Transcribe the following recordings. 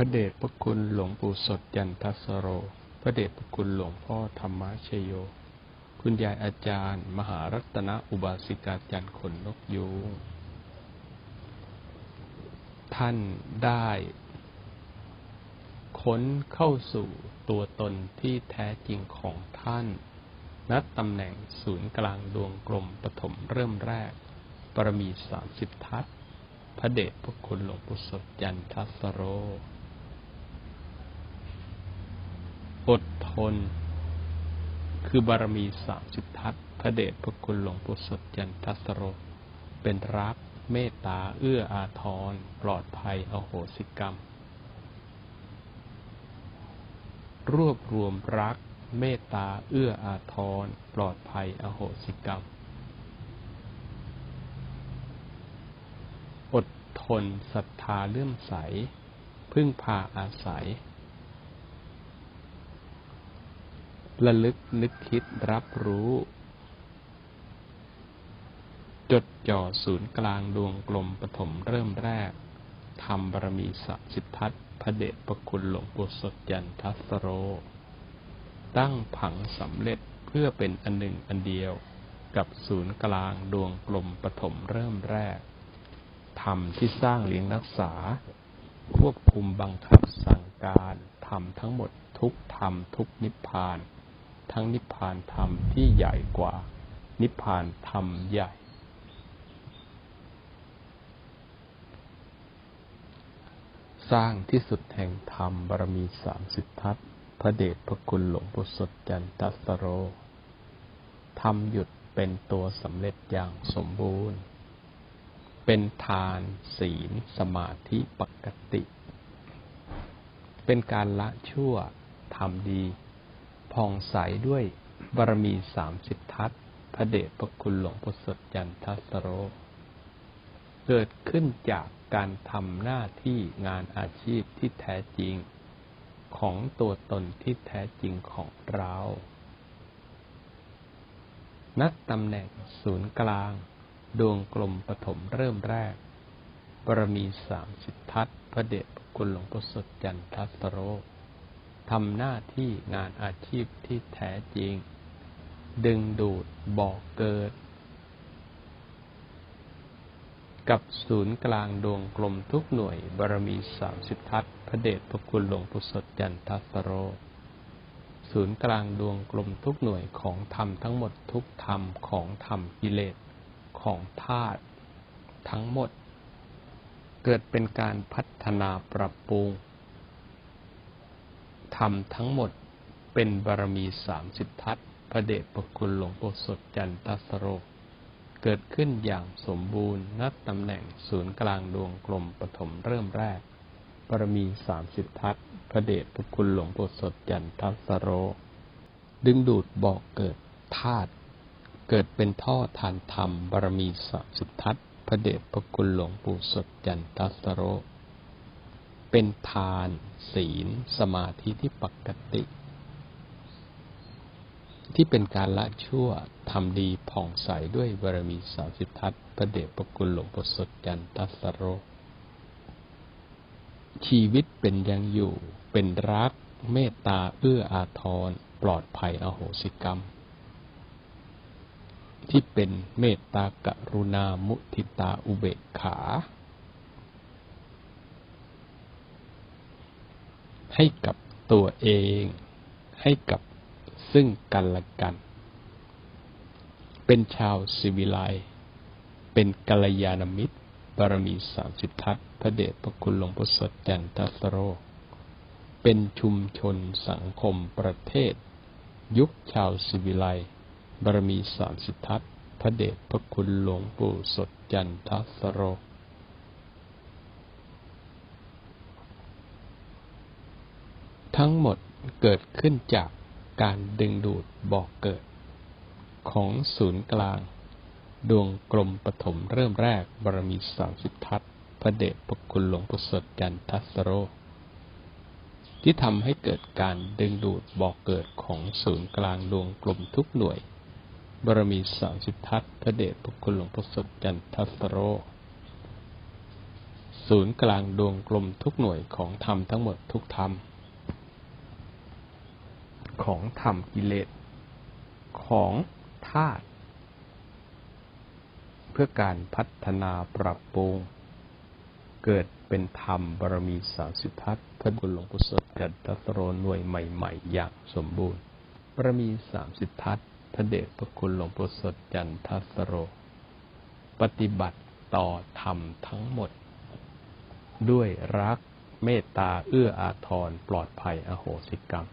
พระเดชพระคุณหลวงปู่สดยันทัสโร พระเดชพระคุณหลวงพ่อธรรมชโย คุณยายอาจารย์ มหารัตนอุบาสิกาจันทร์ขนนกยูงท่านได้ค้นเข้าสู่ตัวตนที่แท้จริงของท่าน นัดตำแหน่งศูนย์กลางดวงกลมปฐมเริ่มแรก ปรมีสามสิบทัศพระเดชพระคุณหลวงปู่สดยันทัสโร อดทน คือบารมีสามสิบทัศพระเดชพระคุณหลวงปู่สดยันทัสโร เป็นรักเมตตาเอื้ออาทร ปลอดภัยอโหสิกรรม รวบรวมรักเมตตาเอื้ออาทร ปลอดภัยอโหสิกรรม อดทนศรัทธาเลื่อมใส พึ่งพาอาศัย ระลึกนึกคิดรับรู้ จดจ่อศูนย์กลางดวงกลมปฐมเริ่มแรกทำบารมีสามสิบทัศพระเดชพระคุณหลวงปู่สดยันทัสโร ตั้งผังสำเร็จเพื่อเป็นอันหนึ่งอันเดียวกับศูนย์กลางดวงกลมปฐมเริ่มแรกธรรมที่สร้างเลี้ยงรักษา ควบคุมบังคับสั่งการธรรมทั้งหมดทุกธรรมทุกนิพพาน ทั้งนิพพานธรรมที่ใหญ่กว่า นิพพานธรรมใหญ่ สร้างที่สุดแห่งธรรมบารมีสามสิบทัศพระเดชพระคุณหลวงปู่สดจันทัสโรทำหยุดเป็นตัวสำเร็จอย่างสมบูรณ์ เป็นทานศีลสมาธิปกติ เป็นการละชั่วทำดี ผ่องใสด้วยบารมีสามสิบทัศพระเดชพระคุณหลวงปู่สดจันทัสโร เกิดขึ้นจากการทำหน้าที่งานอาชีพที่แท้จริง ของตัวตนที่แท้จริงของเรานัดตำแหน่งศูนย์กลาง ดวงกลมปฐมเริ่มแรกบารมีสามสิบทัศน์พระเดชพระคุณหลวงปู่สดจันทัสโร ทำหน้าที่งานอาชีพที่แท้จริง ดึงดูดบอกเกิด กับศูนย์กลางดวงกลมทุกหน่วยบารมีสามสิบทัศน์พระเดชพระคุณหลวงปู่สดจันทัสโร ศูนย์กลางดวงกลมทุกหน่วยของธรรมทั้งหมดทุกธรรมของธรรมกิเลสของธาตุทั้งหมด เกิดเป็นการพัฒนาปรับปรุง ธรรมทั้งหมดเป็นบารมีสามสิบทัศพระเดชพระคุณหลวงปู่สดจันทัสโร เกิดขึ้นอย่างสมบูรณ์นัดตำแหน่งศูนย์กลางดวงกลมปฐมเริ่มแรก บารมีสามสิบทัศพระเดชพระคุณหลวงปู่สดจันทัสโร ดึงดูดบอกเกิดธาตุเกิดเป็นท่อทานธรรมบารมีสามสิบทัศพระเดชพระคุณหลวงปู่สดจันทัสโร เป็นทานศีล สมาธิที่ปกติ ที่เป็นการละชั่วทำดีผ่องใสด้วยบารมีสามสิบทัศพระเดชพระคุณหลวงปสดจันทัสโร ชีวิตเป็นยังอยู่ เป็นรัก เมตตาเอื้ออาทร ปลอดภัยอโหสิกรรม ที่เป็นเมตตากรุณามุทิตาอุเบกขา ให้กับตัวเอง ให้กับซึ่งกันและกัน เป็นชาวสิวิไลเป็นกัลยาณมิตรบารมีสามสิบทัศพระเดชพระคุณหลวงพ่อสดจันทัสโร เป็นชุมชนสังคมประเทศ ยุคชาวสิวิไลบารมีสามสิบทัศพระเดชพระคุณหลวงปู่สดจันทัสโร ทั้งหมดเกิดขึ้นจากการดึงดูดบอกเกิด ของศูนย์กลาง ดวงกลมปฐมเริ่มแรกบารมีสามสิบทัศพระเดชพระคุณหลวงปู่สดจันทัสโร ที่ทำให้เกิดการดึงดูดบอกเกิดของศูนย์กลางดวงกลมทุกหน่วย บารมีสามสิบทัศพระเดชพระคุณหลวงปู่สดจันทัสโร ศูนย์กลางดวงกลมทุกหน่วยของธรรมทั้งหมดทุกธรรม ของธรรมกิเลส ของธาตุเพื่อการพัฒนาปรับปรุงเกิดเป็นธรรมบารมีสามสิบทัศพระบุญหลวงปู่สดจัดตัสโรหน่วยใหม่ๆ อย่างสมบูรณ์บารมีสามสิบทัศพระเดชพระคุณหลวงปู่สดจันทัสโร ปฏิบัติต่อธรรมทั้งหมด ด้วยรักเมตตาเอื้ออาทรปลอดภัยอโหสิกรรม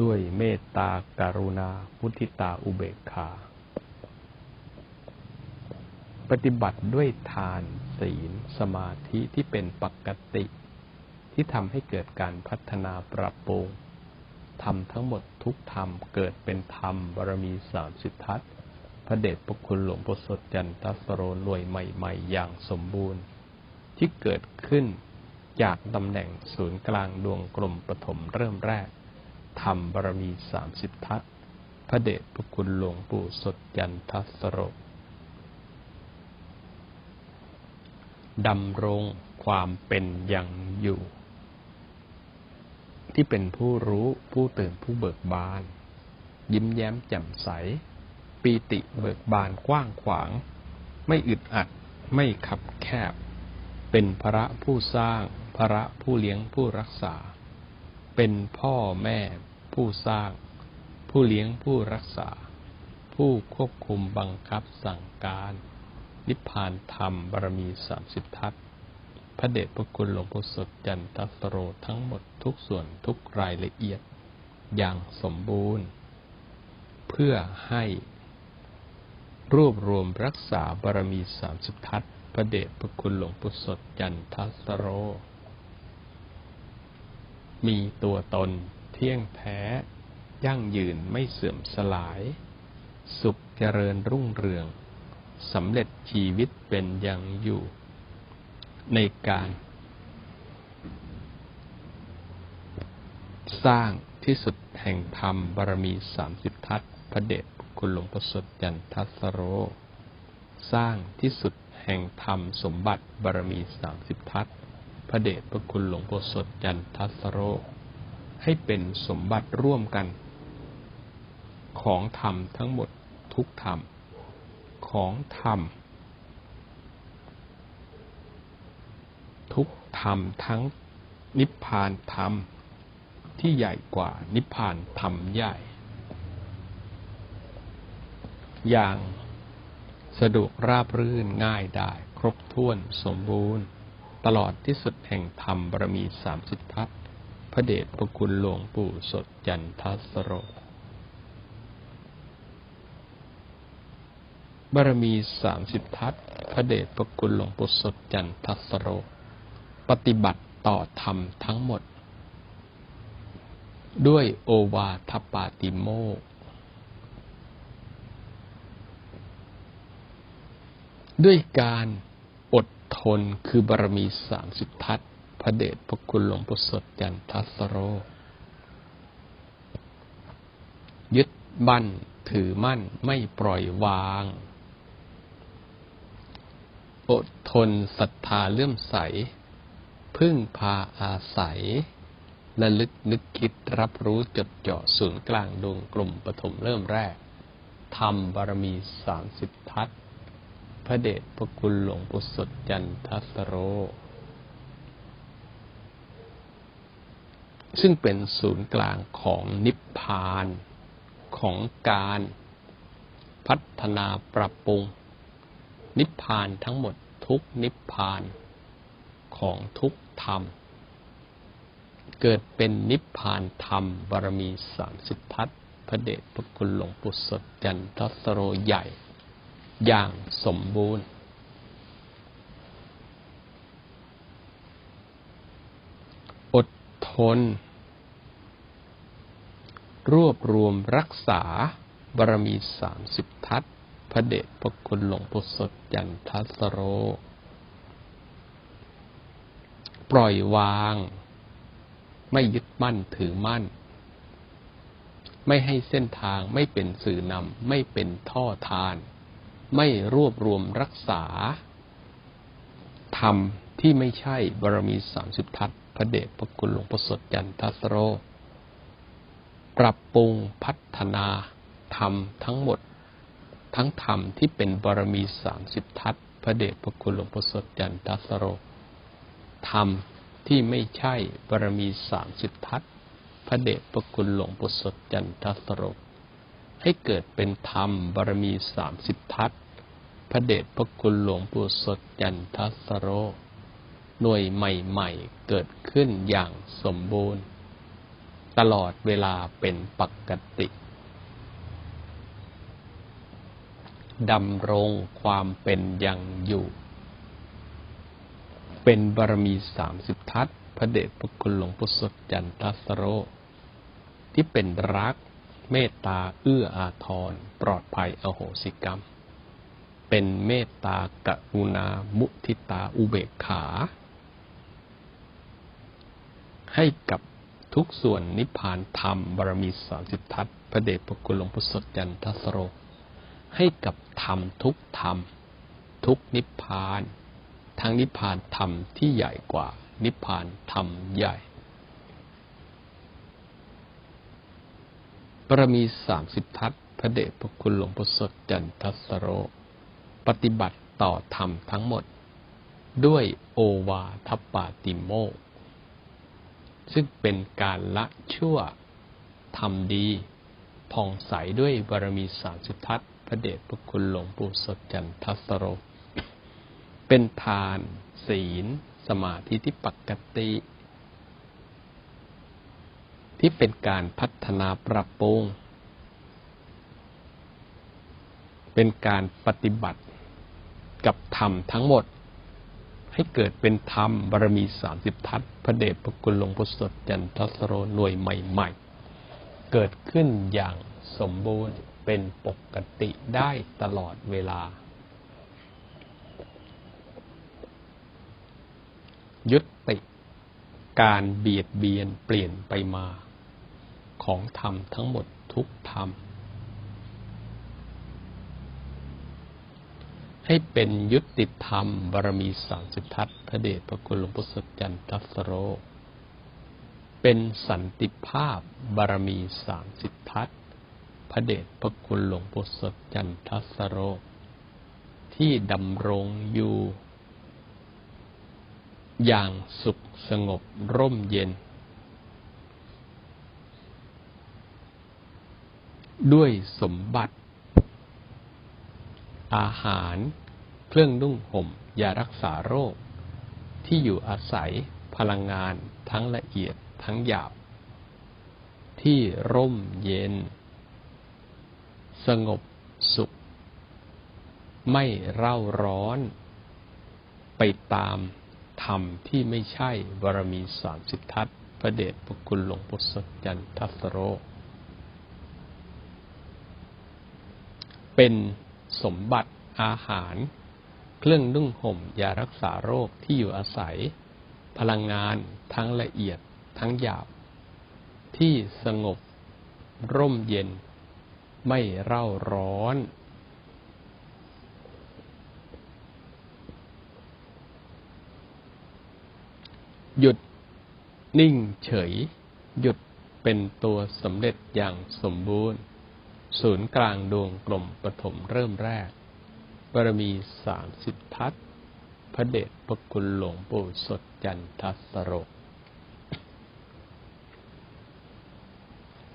ด้วยเมตตาการุณามุทิตาอุเบกขา ปฏิบัติด้วยทานศีล สมาธิที่เป็นปกติ ที่ทำให้เกิดการพัฒนาปรับปรุงธรรมทั้งหมดทุกธรรมเกิดเป็นธรรมบารมีสามสิบทัศพระเดชพระคุณหลวงปู่สดจันทสโรหน่วยใหม่ๆ อย่างสมบูรณ์ ที่เกิดขึ้นจากตำแหน่งศูนย์กลางดวงกลมปฐมเริ่มแรก ธรรมบารมีสามสิบทัศพระเดชพระคุณหลวงปู่สดจันทัสโรดำรงความเป็นอย่างอยู่ ที่เป็นผู้รู้ผู้ตื่นผู้เบิกบาน ยิ้มแย้มแจ่มใส ปีติเบิกบานกว้างขวาง ไม่อึดอัดไม่ขับแคบ เป็นพระผู้สร้างพระผู้เลี้ยงผู้รักษา เป็นพ่อแม่ ผู้สร้าง ผู้เลี้ยงผู้รักษา ผู้ควบคุมบังคับสั่งการ นิพพานธรรมบารมีสามสิบทัศพระเดชพระคุณหลวงปู่สดจันทสโรทั้งหมดทุกส่วนทุกรายละเอียด อย่างสมบูรณ์ เพื่อให้ รวบรวมรักษาบารมีสามสิบทัศพระเดชพระคุณหลวงปู่สดจันทสโร มีตัวตนเที่ยงแท้ ยั่งยืนไม่เสื่อมสลาย สุขเจริญรุ่งเรืองสำเร็จชีวิตเป็นอย่างอยู่ ในการ สร้างที่สุดแห่งธรรมบารมีสามสิบทัศพระเดชคุณหลวงประสดจันทัสโร สร้างที่สุดแห่งธรรมสมบัติบารมีสามสิบทัศ ระเดชพระคุณหลวงประสดจันทัสโร ให้เป็นสมบัติร่วมกัน ของธรรมทั้งหมดทุกธรรม ของธรรม ทุกธรรมทั้งนิพพานธรรม ที่ใหญ่กว่านิพพานธรรมใหญ่ อย่างสะดวกราบรื่นง่ายได้ ครบถ้วนสมบูรณ์ ตลอดที่สุดแห่งธรรมบารมีสามสิบทัศพระเดชพระคุณหลวงปู่สดจันทสโร บารมีสามสิบทัศพระเดชพระคุณหลวงปู่สดจันทสโร ปฏิบัติต่อธรรมทั้งหมด ด้วยโอวาทปาติโมกด้วยการ ทนคือบารมีสามสิบทัศพระเดชพระคุณหลวงปู่สดจันทัสโร ยึดบั้นถือมั่นไม่ปล่อยวาง อดทนศรัทธาเลื่อมใส พึ่งพาอาศัยและลึกนึกคิดรับรู้จดจ่อศูนย์กลางดวงกลุ่มปฐมเริ่มแรกทำบารมีสามสิบทัศ พระเดชพระคุณหลวงปู่สดจันทัสโร ซึ่งเป็นศูนย์กลางของนิพพานของการพัฒนาปรับปรุง นิพพานทั้งหมดทุกนิพพานของทุกธรรม เกิดเป็นนิพพานธรรมบารมีสามสิบทัศพระเดชพระคุณหลวงปู่สดจันทสโรใหญ่ อย่างสมบูรณ์ อดทน รวบรวมรักษาบารมีสามสิบทัศพระเดชพระคุณหลวงปู่สดจันทัสโร ปล่อยวาง ไม่ยึดมั่นถือมั่น ไม่ให้เส้นทางไม่เป็นสื่อนำไม่เป็นท่อทาน ไม่รวบรวมรักษา ธรรมที่ไม่ใช่บารมีสามสิบทัศน์พระเดชพระคุณหลวงพ่อสดยันทัสโร ปรับปรุงพัฒนาธรรมทั้งหมด ทั้งธรรมที่เป็นบารมีสามสิบทัศน์พระเดชพระคุณหลวงพ่อสดยันทัสโร ธรรมที่ไม่ใช่บารมีสามสิบทัศน์พระเดชพระคุณหลวงพ่อสดยันทัสโรให้เกิดเป็นธรรมบารมีสามสิบทัศ พระเดชพระคุณหลวงปู่สดยันทัสโร หน่วยใหม่ๆ เกิดขึ้นอย่างสมบูรณ์ ตลอดเวลาเป็นปกติดำรงความเป็นยังอยู่ เป็นบารมีสามสิบทัศพระเดชพระคุณหลวงปู่สดจันทัสโร ที่เป็นรักเมตตาเอื้ออาทรปลอดภัยอโหสิกรรม เป็นเมตตากรุณา มุทิตา อุเบกขา ให้กับทุกส่วนนิพพานธรรมบารมีสามสิบทัศพระเดชพระคุณหลวงปู่สดจันทัสโร ให้กับธรรมทุกธรรม ทุกนิพพาน ทั้งนิพพานธรรมที่ใหญ่กว่า นิพพานธรรมใหญ่บารมีสามสิบทัศพระเดชพระคุณหลวงพ่อสดจันทัสโร ปฏิบัติต่อธรรมทั้งหมด ด้วยโอวาทปาติโมกซึ่งเป็นการละชั่วทำดีผ่องใสด้วยบารมีสามสิบทัศพระเดชพระคุณหลวงปู่สดจันทัสโร เป็นทาน ศีล สมาธิที่ปกติ ที่เป็นการพัฒนาปรับปรุง เป็นการปฏิบัติ กับธรรมทั้งหมด ให้เกิดเป็นธรรมบารมีสามสิบทัศน์พระเดชพระคุณหลวงพ่อสดจันทัสโรหน่วยใหม่ ๆ เกิดขึ้นอย่างสมบูรณ์เป็นปกติได้ตลอดเวลา ยุติการเบียดเบียนเปลี่ยนไปมา ของธรรมทั้งหมดทุกธรรม ให้เป็นยุติธรรมบารมีสามสิบทัศพระเดชพระคุณหลวงพุทธจันทัสโร เป็นสันติภาพบารมีสามสิบทัศพระเดชพระคุณหลวงปู่สดจันทัสโร ที่ดำรงอยู่ อย่างสุขสงบร่มเย็น ด้วยสมบัติอาหาร เครื่องนุ่งห่มยารักษาโรค ที่อยู่อาศัย พลังงาน ทั้งละเอียดทั้งหยาบ ที่ร่มเย็น สงบสุข ไม่เร่าร้อน ไปตามธรรมที่ไม่ใช่บารมีสามสิบทัศพระเดชพระคุณหลวงปู่สดจันทัสโร เป็นสมบัติอาหาร เครื่องนุ่งห่มยารักษาโรคที่อยู่อาศัย พลังงานทั้งละเอียดทั้งหยาบ ที่สงบ ร่มเย็น ไม่เร่าร้อน หยุดนิ่งเฉย หยุดเป็นตัวสำเร็จอย่างสมบูรณ์ ศูนย์กลางดวงกลมปฐมเริ่มแรก บารมีสามสิบทัศพระเดชพระคุณหลวงปู่สดจันทัสโร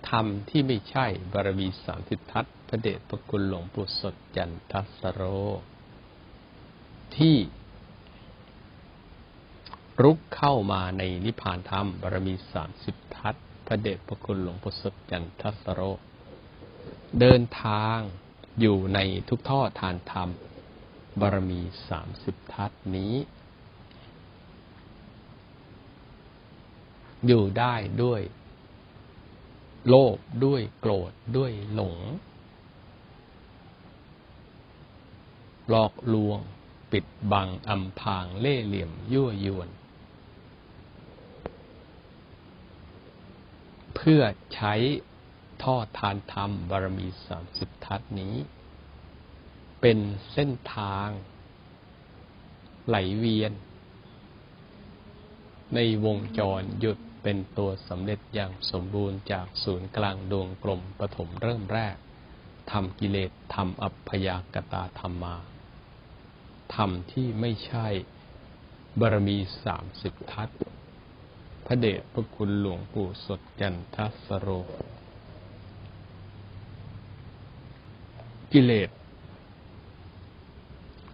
ธรรมที่ไม่ใช่บารมีสามสิบทัศพระเดชพระคุณหลวงปู่สดจันทัสโร ที่รุกเข้ามาในนิพพานธรรมบารมีสามสิบทัศพระเดชพระคุณหลวงปู่สดจันทัสโร เดินทางอยู่ในทุกท่อทานธรรม บารมีสามสิบทัศนี้ อยู่ได้ด้วย โลภด้วยโกรธด้วยหลง หลอกลวง ปิดบังอำพางเล่เหลี่ยมยั่วยวน เพื่อใช้ท่อทานธรรมบารมีสามสิบทัศนี้ เป็นเส้นทาง ไหลเวียน ในวงจรหยุดเป็นตัวสำเร็จอย่างสมบูรณ์จากศูนย์กลางดวงกลมปฐมเริ่มแรกทำกิเลสทำอัพพยากตาธรรมาธรรมที่ไม่ใช่บารมีสามสิบทัศพระเดชพระคุณหลวงปู่สดจันทัสโร กิเลส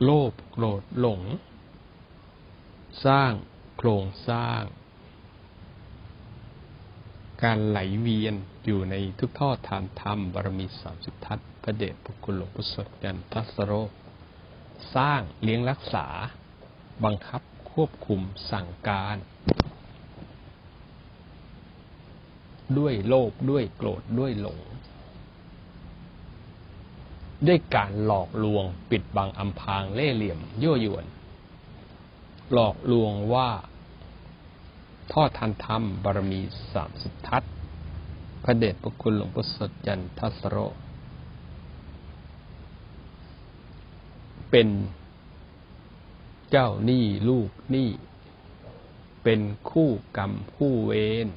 โลภโกรธหลง สร้างโครงสร้าง การไหลเวียนอยู่ในทุกทอดทานธรรมบารมีสามสิบทัศพระเดชพระคุณหลวงปู่สดจันทัสโรสร้างเลี้ยงรักษา บังคับควบคุมสั่งการ ด้วยโลภด้วยโกรธด้วยหลง ด้วยการหลอกลวงปิดบังอำพรางเล่เหลี่ยม ยั่วยวน หลอกลวงว่าทอทันธรรมบารมีสามสิบทัศพระเดชพระคุณหลวงพ่อสดจันทัสโร เป็นเจ้าหนี้ลูกหนี้ เป็นคู่กรรมคู่เวร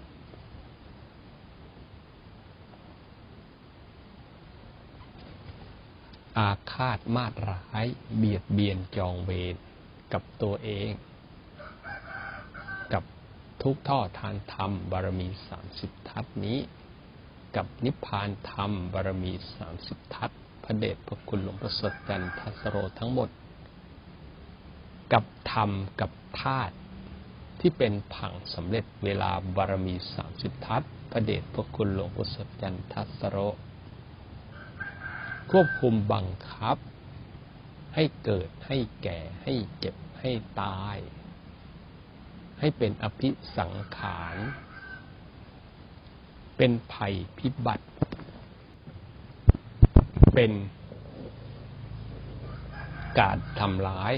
อาฆาตมาตร้าย เบียดเบียนจองเวรกับตัวเอง กับทุกท่อทานธรรมบารมีสามสิบทัศนี้ กับนิพพานธรรมบารมีสามสิบทัศพระเดชพระคุณหลวงพ่อสดจันทัสโรทั้งหมด กับธรรมกับธาตุที่เป็นผังสำเร็จเวลาบารมีสามสิบทัศพระเดชพระคุณหลวงปู่สดจันทัสโร ควบคุมบังคับ ให้เกิดให้แก่ ให้เจ็บให้ตาย ให้เป็นอภิสังขาร เป็นภัยพิบัติ เป็นการทำร้าย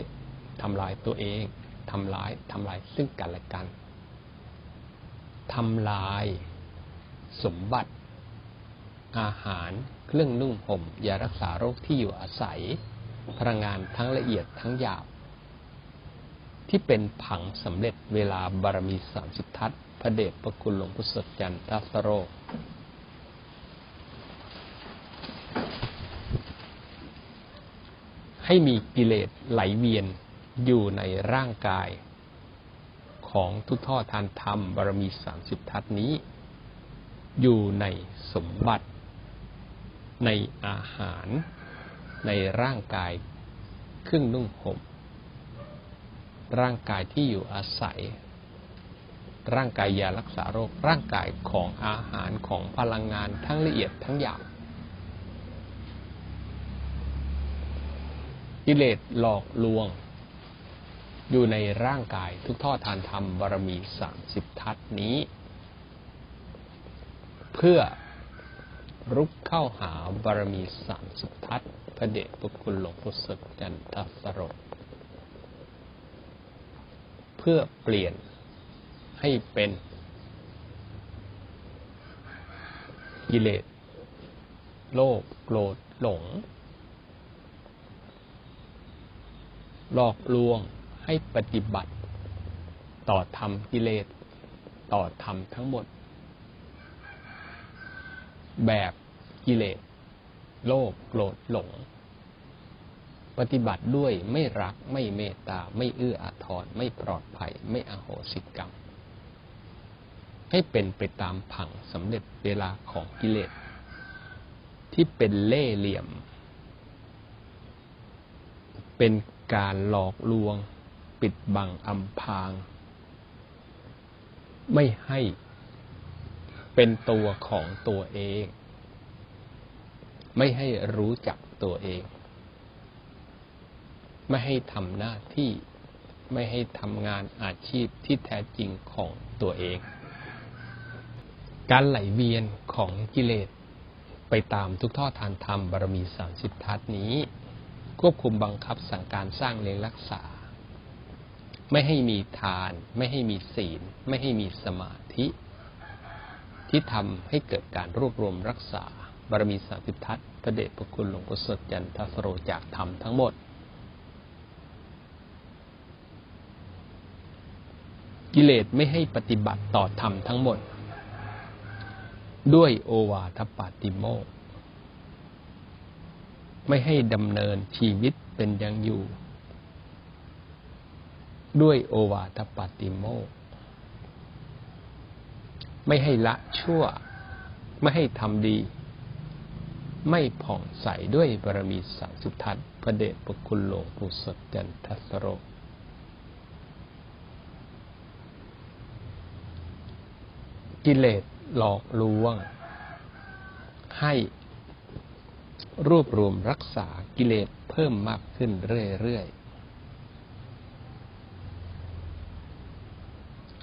ทำลายตัวเองทำลายทำลายซึ่งกันและกันทำลาย สมบัติ อาหาร เครื่องนุ่งห่มยารักษาโรคที่อยู่อาศัย พลังงานทั้งละเอียดทั้งหยาบ ที่เป็นผังสำเร็จเวลาบารมีสามสิบทัศพระเดชพระคุณหลวงพุทธจันทัสโรให้มีกิเลสไหลเวียนอยู่ในร่างกายของทุกท่อทานธรรมบารมีสามสิบทัศนี้ อยู่ในสมบัติ ในอาหาร ในร่างกายเครื่องนุ่งห่มร่างกายที่อยู่อาศัย ร่างกายยารักษาโรค ร่างกายของอาหารของพลังงานทั้งละเอียดทั้งหยาบกิเลสหลอกลวง อยู่ในร่างกายทุกท่อทานธรรมบารมีสามสิบทัศนี้ เพื่อ รุกเข้าหาบารมีสามสิบทัศพระเดชพระคุณหลวงพ่อสดจันทสโรเพื่อเปลี่ยนให้เป็นกิเลสโลภโกรธหลง หลอกลวงให้ปฏิบัติ ต่อธรรมกิเลส ต่อธรรมทั้งหมด แบบกิเลสโลภโกรธหลง ปฏิบัติด้วยไม่รักไม่เมตตา ไม่เอื้ออาทรไม่ปลอดภัย ไม่อโหสิกรรม ให้เป็นไปตามผังสำเร็จเวลาของกิเลส ที่เป็นเล่เหลี่ยม เป็นการหลอกลวง ปิดบังอำพาง ไม่ให้ เป็นตัวของตัวเอง ไม่ให้รู้จักตัวเอง ไม่ให้ทำหน้าที่ไม่ให้ทำงานอาชีพที่แท้จริงของตัวเอง การไหลเวียนของกิเลสไปตามทุกท่อทานธรรมบารมีสามสิบทัศนี้ ควบคุมบังคับสั่งการสร้างเลี้ยงรักษา ไม่ให้มีทาน ไม่ให้มีศีล ไม่ให้มีสมาธิ ที่ทำให้เกิดการรวบรวมรักษา บารมีสามิทัศพระเดชพระคุณหลวงพ่อสดจันทสโรจากธรรมทั้งหมด กิเลสไม่ให้ปฏิบัติต่อธรรมทั้งหมด ด้วยโอวาทปาติโมกไม่ให้ดำเนินชีวิตเป็นอย่างอยู่ ด้วยโอวาทปาติโมก ไม่ให้ละชั่ว ไม่ให้ทำดี ไม่ผ่องใสด้วยบารมีสังสุทัศน์พระเดชพระคุณหลวงปู่สดจันทสโรกิเลสหลอกลวง ให้รวบรวมรักษากิเลสเพิ่มมากขึ้นเรื่อยๆ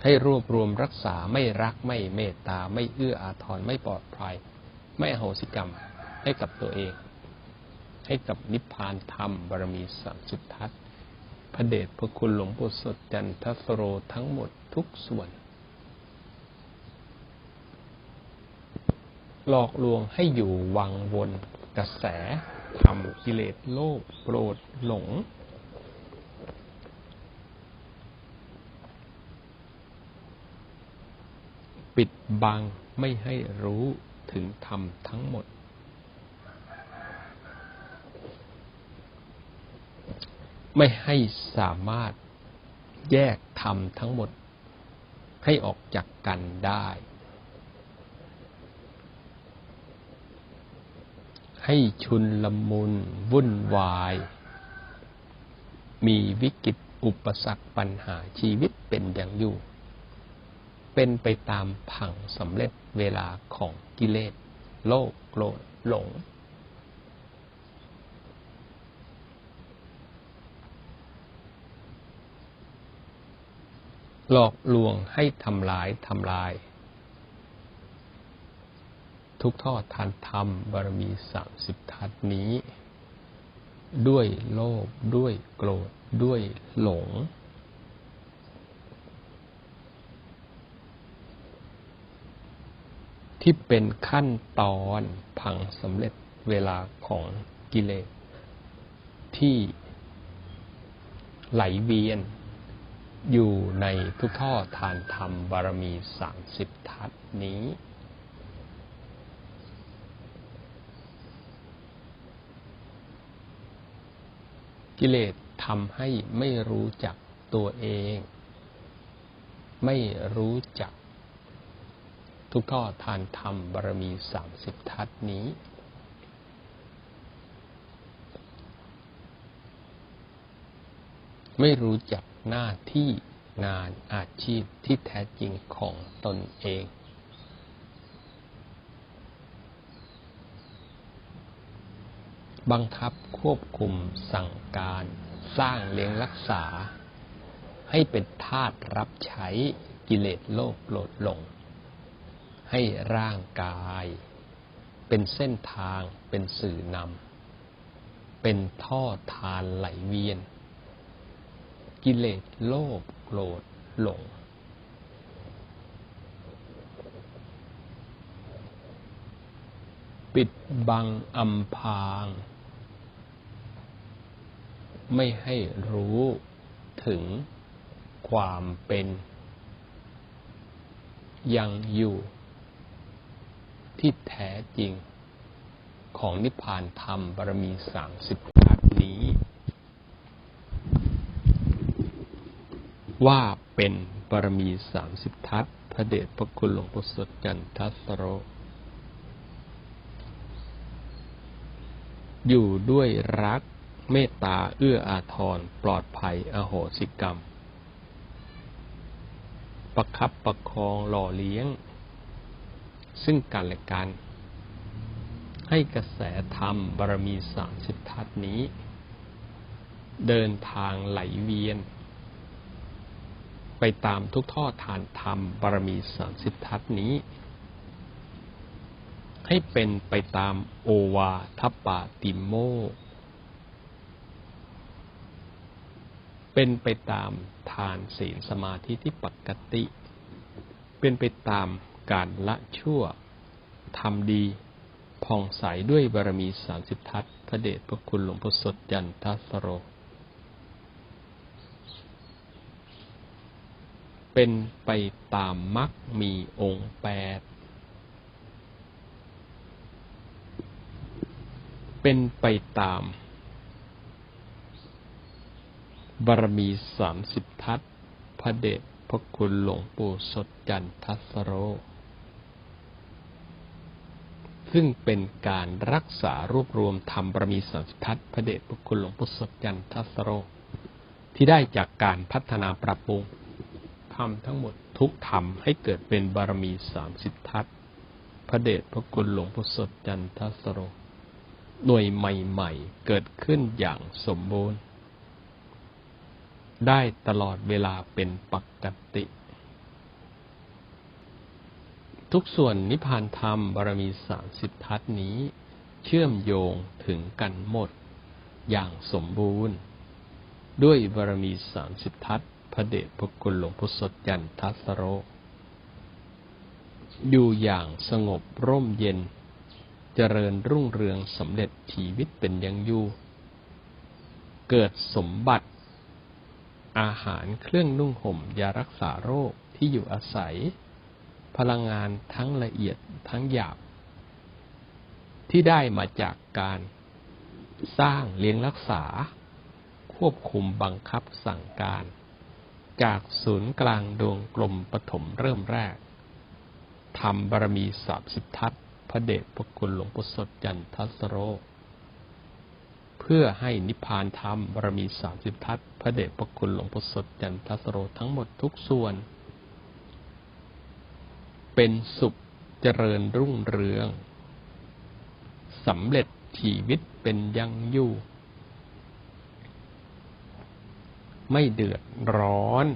ให้รวบรวมรักษาไม่รักไม่เมตตา ไม่เอื้ออาทรไม่ปลอดภัย ไม่อโหสิกรรมให้กับตัวเอง ให้กับนิพพานธรรมบารมีสัมสุทธัตพระเดชพระคุณหลวงปู่สดจันทสโรทั้งหมดทุกส่วน หลอกลวงให้อยู่วังวนกระแสทำกิเลสโลภโกรธหลง ปิดบังไม่ให้รู้ถึงธรรมทั้งหมด ไม่ให้สามารถแยกธรรมทั้งหมด ให้ออกจากกันได้ ให้ชุนละมุนวุ่นวาย มีวิกฤตอุปสรรคปัญหาชีวิตเป็นอย่างอยู่ เป็นไปตามผังสำเร็จเวลาของกิเลสโลกโกรธหลง หลอกลวงให้ทำลายทำลาย ทุกทอดทานธรรมบารมีสามสิบทัศนี้ ด้วยโลภด้วยโกรธด้วยหลง ที่เป็นขั้นตอนพังสำเร็จเวลาของกิเลสที่ไหลเวียนอยู่ในทุกท่อทานธรรมบารมีสามสิบทัศนี้ กิเลสทำให้ไม่รู้จักตัวเอง ไม่รู้จัก ทุกท่อทานธรรมบารมีสามสิบทัศนี้ ไม่รู้จักหน้าที่งานอาชีพที่แท้จริงของตนเอง บังคับควบคุมสั่งการสร้างเลี้ยงรักษา ให้เป็นทาตรับใช้กิเลสโลภโกรธหลง ให้ร่างกาย เป็นเส้นทาง เป็นสื่อนำเป็นท่อทานไหลเวียน กิเลสโลภโกรธหลง ปิดบังอำพาง ไม่ให้รู้ถึงความเป็น ยังอยู่ ที่แท้จริงของนิพพานธรรมบารมีสามสิบทัศนี้ ว่าเป็นบารมีสามสิบทัศพระเดชพระคุณหลวงปู่สดจันทัสโร อยู่ด้วยรักเมตตาเอื้ออาทรปลอดภัยอโหสิกรรม ประคับประคองหล่อเลี้ยง ซึ่งกันและกัน ให้กระแสธรรมบารมีสามสิบทัศนี้ เดินทางไหลเวียน ไปตามทุกท่อทานธรรมบารมีสามสิบทัศนี้ ให้เป็นไปตามโอวาทปาติโมเป็นไปตามทานศีลสมาธิที่ปกติ เป็นไปตาม การละชั่วทำดีผ่องใสด้วยบารมีสามสิบทัศพระเดชพระคุณหลวงพ่อสดยันทัสโร เป็นไปตามมรรคมีองค์แปด เป็นไปตามบารมีสามสิบทัศพระเดชพระคุณหลวงปู่สดจันทัสโร ซึ่งเป็นการรักษารวบรวมธรรมบารมีสามสิทัศน์พระเดชพระคุณหลวงปู่สดจันทัสโร ที่ได้จากการพัฒนาปรับปรุงทำทั้งหมดทุกธรรมให้เกิดเป็นบารมีสามสิบทัศน์พระเดชพระคุณหลวงปู่สดจันทัสโรหน่วยใหม่ๆ เกิดขึ้นอย่างสมบูรณ์ ได้ตลอดเวลาเป็นปกติ ทุกส่วนนิพพานธรรมบารมีสามสิบทัศนี้ เชื่อมโยงถึงกันหมด อย่างสมบูรณ์ ด้วยบารมีสามสิบทัศพระเดชพระคุณหลวงพุทธสดยันทัสโร อยู่อย่างสงบร่มเย็น เจริญรุ่งเรืองสำเร็จชีวิตเป็นยังอยู่ เกิดสมบัติ อาหารเครื่องนุ่งห่มยารักษาโรคที่อยู่อาศัย พลังงานทั้งละเอียดทั้งหยาบ ที่ได้มาจากการสร้างเลี้ยงรักษา ควบคุมบังคับสั่งการ จากศูนย์กลางดวงกลมปฐมเริ่มแรกทำบารมีสามสิบทัศพระเดชพระคุณหลวงปู่สดจันทัสโร เพื่อให้นิพพานธรรมบารมีสามสิบทัศพระเดชพระคุณหลวงปู่สดจันทัสโรทั้งหมดทุกส่วน เป็นสุขเจริญรุ่งเรืองสำเร็จชีวิตเป็นยังอยู่ ไม่เดือดร้อน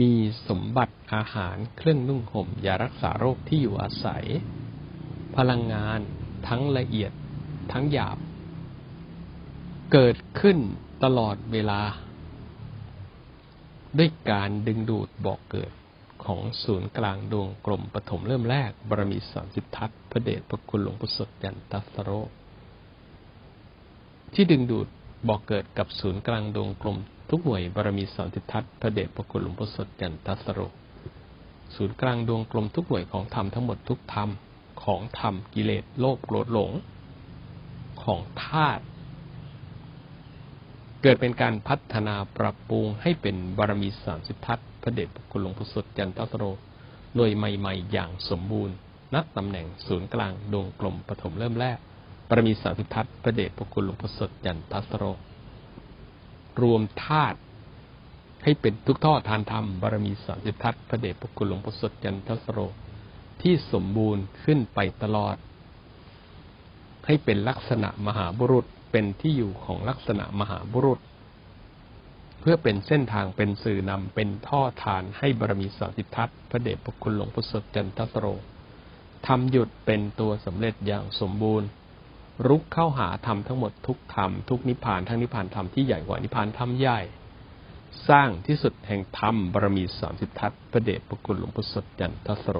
มีสมบัติอาหารเครื่องนุ่งห่มยารักษาโรคที่อยู่อาศัย พลังงานทั้งละเอียดทั้งหยาบ เกิดขึ้นตลอดเวลา ด้วยการดึงดูดบอกเกิดของศูนย์กลางดวงกลมปฐมเริ่มแรกบารมีสามสิบทัศน์พระเดชพระคุณหลวงปู่สดยันตัสโร ที่ดึงดูดบอกเกิดกับศูนย์กลางดวงกลม ทุกหน่วยบารมีสามสิบทัศน์พระเดชพระคุณหลวงปู่สดยันตัสโร ศูนย์กลางดวงกลมทุกหน่วยของธรรมทั้งหมดทุกธรรมของธรรมกิเลสโลภโกรธหลง ของธาตุ เกิดเป็นการพัฒนาปรับปรุงให้เป็นบารมีสามสิบทัศน์พระเดชพระคุณหลวงปู่สดจันทสโรหน่วยใหม่ ๆ อย่างสมบูรณ์ นักตำแหน่งศูนย์กลางดวงกลมปฐมเริ่มแรกบารมีสามสิบทัศน์พระเดชพระคุณหลวงปู่สดจันทสโรรวมธาตุให้เป็นทุกท่อทานธรรมบารมีสามสิบทัศน์พระเดชพระคุณหลวงปู่สดจันทสโรที่สมบูรณ์ขึ้นไปตลอด ให้เป็นลักษณะมหาบุรุษ เป็นที่อยู่ของลักษณะมหาบุรุษ เพื่อเป็นเส้นทางเป็นสื่อนำเป็นท่อทานให้บารมีสามสิทัศน์พระเดชพระคุณหลวงพุทธจันทสโรทำหยุดเป็นตัวสำเร็จอย่างสมบูรณ์ รุกเข้าหาธรรมทั้งหมดทุกธรรมทุกนิพพานทั้งนิพพานธรรมที่ใหญ่กว่านิพพานธรรมใหญ่ สร้างที่สุดแห่งธรรมบารมีสามสิบทัศพระเดชพระคุณหลวงพุทธจันทสโร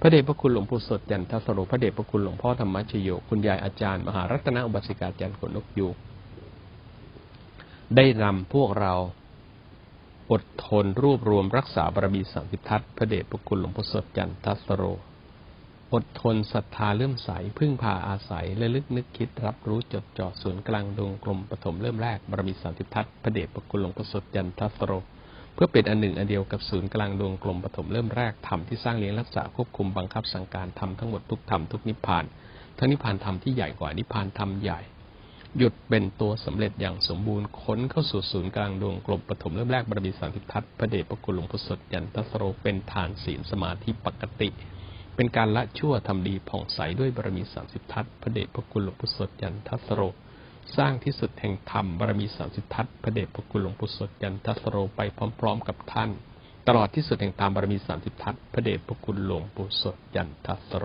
พระเดชพระคุณหลวงปู่สดจันทสโรพระเดชพระคุณหลวงพ่อธรรมชโยคุณยายอาจารย์มหารัตนอุบาสิกาจันทร์ขนนกยูงได้นำพวกเราอดทนรวบรวมรักษาบารมีสามสิบทัศน์พระเดชพระคุณหลวงพ่อสดจันทสโร อดทนศรัทธาเลื่อมใส พึ่งพาอาศัยและลึกนึกคิดรับรู้จดจ่อศูนย์กลางดวงกลมปฐมเริ่มแรกบารมีสามสิบทัศน์พระเดชพระคุณหลวงพ่อสดจันทสโร เพื่อเป็นอันหนึ่งอันเดียวกับศูนย์กลางดวงกลมปฐมเริ่มแรกธรรมที่สร้างเลี้ยงรักษาควบคุมบังคับสั่งการทำทั้งหมดทุกธรรมทุกนิพพานทั้งนิพพานธรรมที่ใหญ่กว่านิพพานธรรมใหญ่หยุดเป็นตัวสำเร็จอย่างสมบูรณ์ค้นเข้าสู่ศูนย์กลางดวงกลมปฐมเริ่มแรกบารมีสามสิบทัศน์พระเดชพระคุณหลวงพ่อสดยันทสโรเป็นฐานศีลสมาธิปกติ เป็นการละชั่วทำดีผ่องใสด้วยบารมีสามสิบทัศน์พระเดชพระคุณหลวงพ่อสดยันทสโร สร้างที่สุดแห่งธรรมบารมีสามสิบทัศพระเดชพระคุณหลวงปู่สดยันทัสโรไปพร้อม ๆ กับท่าน ตลอดที่สุดแห่งธรรมบารมีสามสิบทัศพระเดชพระคุณหลวงปู่สดยันทัสโร